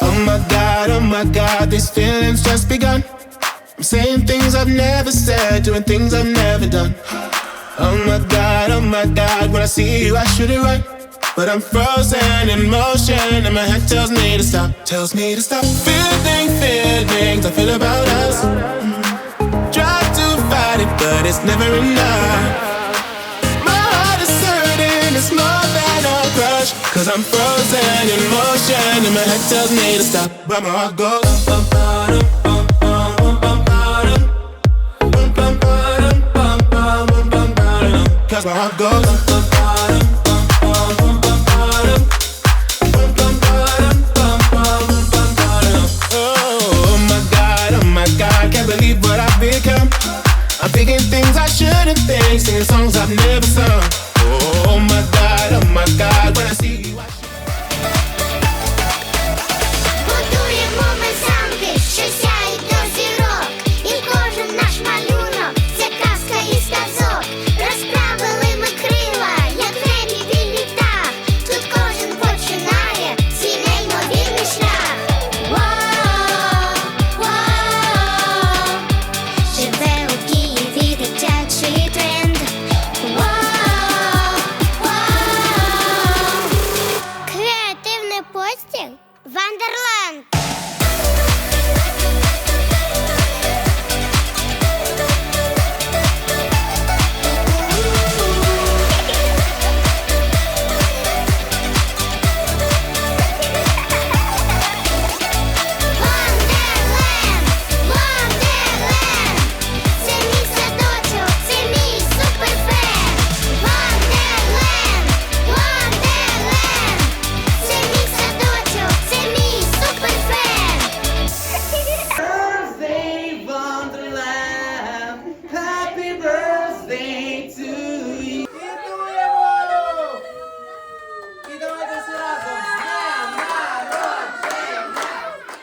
Oh my god, oh my god, these feelings just begun. I'm saying things I've never said, doing things I've never done. Oh my god, oh my god, when I see you, I shoot it right. But I'm frozen in motion, and my head tells me to stop, tells me to stop. Feeling feelings I feel about us. It's never enough. My heart is hurting, it's more than a crush. Cause I'm frozen in motion, and my head tells me to stop, but my heart goes. Cause my heart goes. things I shouldn't think, singing songs I've never sung. Oh my